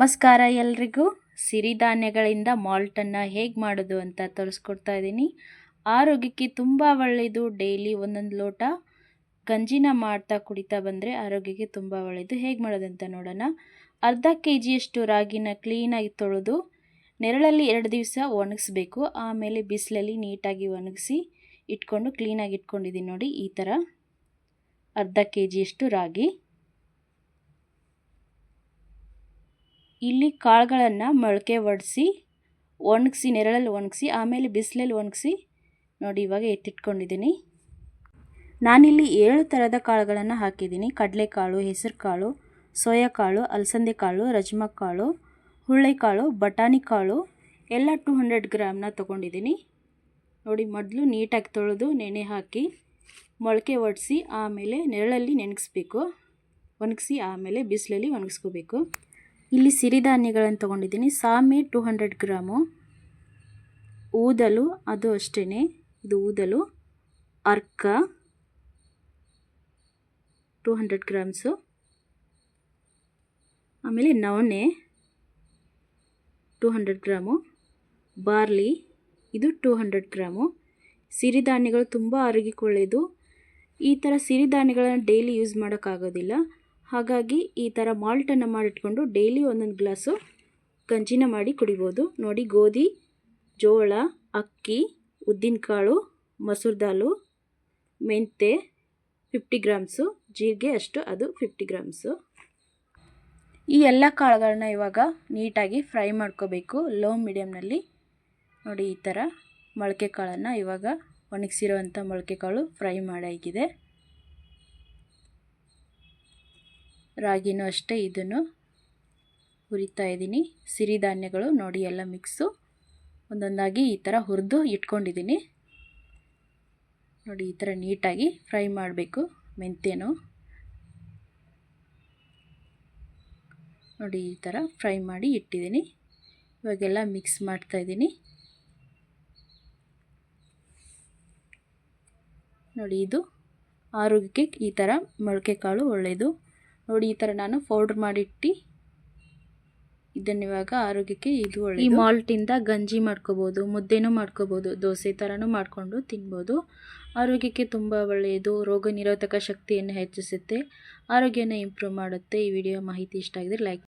ನಮಸ್ಕಾರ ಎಲ್ರಿಗೂ. ಸಿರಿಧಾನ್ಯಗಳಿಂದ ಮಾಲ್ಟನ್ನು ಹೇಗೆ ಮಾಡೋದು ಅಂತ ತೋರಿಸ್ಕೊಡ್ತಾ ಇದ್ದೀನಿ. ಆರೋಗ್ಯಕ್ಕೆ ತುಂಬ ಒಳ್ಳೆಯದು ಡೈಲಿ ಒಂದೊಂದು ಲೋಟ ಗಂಜಿನ ಮಾಡ್ತಾ ಕುಡಿತಾ ಬಂದರೆ ಆರೋಗ್ಯಕ್ಕೆ ತುಂಬ ಒಳ್ಳೆಯದು ಹೇಗೆ ಅಂತ ನೋಡೋಣ. ಅರ್ಧ ಕೆ ಜಿಯಷ್ಟು ರಾಗಿನ ಕ್ಲೀನಾಗಿ ತೊಳೆದು ನೆರಳಲ್ಲಿ ಎರಡು ದಿವಸ ಒಣಗಿಸ್ಬೇಕು. ಆಮೇಲೆ ಬಿಸಿಲಲ್ಲಿ ನೀಟಾಗಿ ಒಣಗಿಸಿ ಇಟ್ಕೊಂಡು ಕ್ಲೀನಾಗಿ ಇಟ್ಕೊಂಡಿದ್ದೀನಿ ನೋಡಿ ಈ ಥರ. ಅರ್ಧ ಕೆ ಜಿಯಷ್ಟು ರಾಗಿ. ಇಲ್ಲಿ ಕಾಳುಗಳನ್ನು ಮೊಳಕೆ ಒಡಿಸಿ, ಒಣಗಿಸಿ, ನೆರಳಲ್ಲಿ ಒಣಗಿಸಿ, ಆಮೇಲೆ ಬಿಸಿಲಲ್ಲಿ ಒಣಗಿಸಿ, ನೋಡಿ ಇವಾಗ ಎತ್ತಿಟ್ಕೊಂಡಿದ್ದೀನಿ. ನಾನಿಲ್ಲಿ ಏಳು ಥರದ ಕಾಳುಗಳನ್ನು ಹಾಕಿದ್ದೀನಿ. ಕಡಲೆಕಾಳು ಹೆಸರು ಕಾಳು ಸೋಯಾ ಕಾಳು ಅಲಸಂದೆ ಕಾಳು ರಜ್ಮ ಕಾಳು ಹುಳ್ಳೆಕಾಳು ಬಟಾಣಿ ಕಾಳು ಎಲ್ಲ ಟು ಹಂಡ್ರೆಡ್ ಗ್ರಾಮ್ನ ತೊಗೊಂಡಿದ್ದೀನಿ. ನೋಡಿ ಮೊದಲು ನೀಟಾಗಿ ತೊಳೆದು ನೆನೆ ಹಾಕಿ, ಮೊಳಕೆ ಒಡಿಸಿ, ಆಮೇಲೆ ನೆರಳಲ್ಲಿ ನೆನೆಸ್ಬೇಕು ಒಣಗಿಸಿ, ಆಮೇಲೆ ಬಿಸಿಲಲ್ಲಿ ಒಣಗಿಸ್ಕೋಬೇಕು. ಇಲ್ಲಿ ಸಿರಿಧಾನ್ಯಗಳನ್ನು ತೊಗೊಂಡಿದ್ದೀನಿ. ಸಾಮೆ ಟು ಹಂಡ್ರೆಡ್ ಗ್ರಾಮು. ಊದಲು, ಅದು ಅಷ್ಟೇ ಇದು ಊದಲು. ಅರ್ಕ ಟು ಹಂಡ್ರೆಡ್ ಗ್ರಾಮ್ಸು. ಆಮೇಲೆ ನವಣೆ ಟು ಹಂಡ್ರೆಡ್ ಗ್ರಾಮು. ಬಾರ್ಲಿ, ಇದು ಟು ಹಂಡ್ರೆಡ್ ಗ್ರಾಮು. ಸಿರಿಧಾನ್ಯಗಳು ತುಂಬ ಆರೋಗ್ಯಕ್ಕೆ ಒಳ್ಳೆಯದು ಈ ಥರ ಸಿರಿಧಾನ್ಯಗಳನ್ನು ಡೈಲಿ ಯೂಸ್ ಮಾಡೋಕ್ಕಾಗೋದಿಲ್ಲ. ಹಾಗಾಗಿ ಈ ಥರ ಮಾಲ್ಟನ್ನು ಮಾಡಿಟ್ಕೊಂಡು ಡೈಲಿ ಒಂದೊಂದು ಗ್ಲಾಸು ಗಂಜಿನ ಮಾಡಿ ಕುಡಿಬೋದು. ನೋಡಿ, ಗೋಧಿ, ಜೋಳ, ಅಕ್ಕಿ, ಉದ್ದಿನಕಾಳು, ಮೊಸರು ದಾಲು ಮೆಂತೆ ಫಿಫ್ಟಿ ಗ್ರಾಮ್ಸು ಜೀರಿಗೆ ಅಷ್ಟು, ಅದು ಫಿಫ್ಟಿ ಗ್ರಾಮ್ಸು ಈ ಎಲ್ಲ ಕಾಳುಗಳನ್ನ ಇವಾಗ ನೀಟಾಗಿ ಫ್ರೈ ಮಾಡ್ಕೋಬೇಕು. ಲೋ ಮೀಡಿಯಮ್ನಲ್ಲಿ ನೋಡಿ, ಈ ಥರ ಮೊಳಕೆ ಕಾಳನ್ನು ಇವಾಗ ಒಣಗಿಸಿರೋವಂಥ ಮೊಳಕೆ ಕಾಳು ಫ್ರೈ ಮಾಡಾಗಿದೆ ರಾಗಿನೂ ಅಷ್ಟೇ ಇದನ್ನು ಹುರಿತಾ ಇದ್ದೀನಿ. ಸಿರಿಧಾನ್ಯಗಳು ನೋಡಿ, ಎಲ್ಲ ಮಿಕ್ಸು ಒಂದೊಂದಾಗಿ ಈ ಥರ ಹುರಿದು ಇಟ್ಕೊಂಡಿದ್ದೀನಿ. ನೋಡಿ, ಈ ಥರ ನೀಟಾಗಿ ಫ್ರೈ ಮಾಡಬೇಕು ಮೆಂತ್ಯನು. ನೋಡಿ, ಈ ಥರ ಫ್ರೈ ಮಾಡಿ ಇಟ್ಟಿದ್ದೀನಿ. ಇವಾಗೆಲ್ಲ ಮಿಕ್ಸ್ ಮಾಡ್ತಾಯಿದ್ದೀನಿ ನೋಡಿ, ಇದು ಆರೋಗ್ಯಕ್ಕೆ ಈ ಥರ ಮೊಳಕೆ ಕಾಳು ಒಳ್ಳೆಯದು ನೋಡಿ, ಈ ಥರ ನಾನು ಪೌಡ್ರ್ ಮಾಡಿಟ್ಟು, ಇದನ್ನು ಇವಾಗ ಆರೋಗ್ಯಕ್ಕೆ ಇದು ಒಳ್ಳೆ ಈ ಮಾಲ್ಟಿಂದ ಗಂಜಿ ಮಾಡ್ಕೋಬೋದು, ಮುದ್ದೆನೂ ಮಾಡ್ಕೋಬೋದು, ದೋಸೆ ಥರನೂ ಮಾಡಿಕೊಂಡು ತಿನ್ಬೋದು. ಆರೋಗ್ಯಕ್ಕೆ ತುಂಬ ಒಳ್ಳೆಯದು ರೋಗ ನಿರೋಧಕ ಶಕ್ತಿಯನ್ನು ಹೆಚ್ಚಿಸುತ್ತೆ, ಆರೋಗ್ಯನ ಇಂಪ್ರೂವ್ ಮಾಡುತ್ತೆ. ಈ ವಿಡಿಯೋ ಮಾಹಿತಿ ಇಷ್ಟ ಆಗಿದ್ರೆ ಲೈಕ್